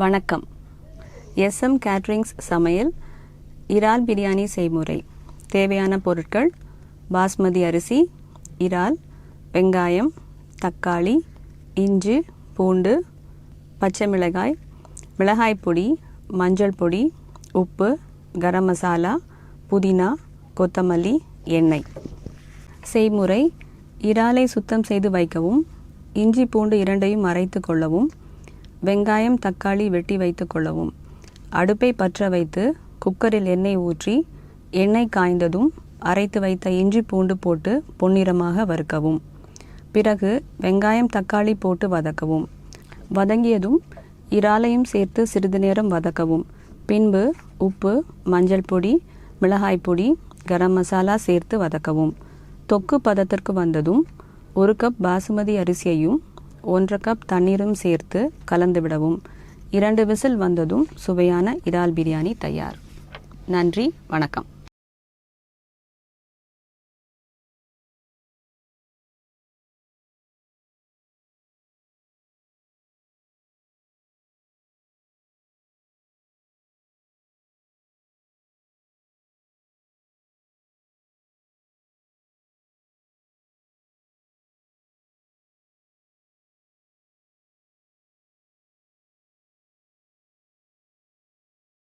வணக்கம். SM caterings சமையல் இறால் பிரியாணி செய்முறை. தேவையான பொருட்கள் பாஸ்மதி அரிசி இறால் வெங்காயம் தக்காளி இஞ்சி பூண்டு பச்சை மிளகாய் மிளகாய் பொடி மஞ்சள் பொடி உப்பு கரம் மசாலா புதினா கொத்தமல்லி எண்ணெய். செய்முறை இறாலை சுத்தம் செய்து வைக்கவும் இஞ்சி பூண்டு இரண்டையும் அரைத்து கொள்ளவும் வெங்காயம் தக்காளி வெட்டி வைத்து கொள்ளவும். அடுப்பை பற்ற வைத்து குக்கரில் எண்ணெய் ஊற்றி எண்ணெய் காய்ந்ததும் அரைத்து வைத்த இஞ்சி பூண்டு போட்டு பொன்னிறமாக வறுக்கவும். பிறகு வெங்காயம் தக்காளி போட்டு வதக்கவும். வதங்கியதும் இறாலையும் சேர்த்து சிறிது நேரம் வதக்கவும். பின்பு உப்பு மஞ்சள் பொடி மிளகாய் பொடி கரம் மசாலா சேர்த்து வதக்கவும். தொக்கு பதத்திற்கு வந்ததும் ஒரு கப் பாசுமதி அரிசியையும் ஒன்றரை கப் தண்ணீரும் சேர்த்து கலந்து விடவும் இரண்டு விசில் வந்ததும் சுவையான இறால் பிரியாணி தயார். நன்றி வணக்கம்.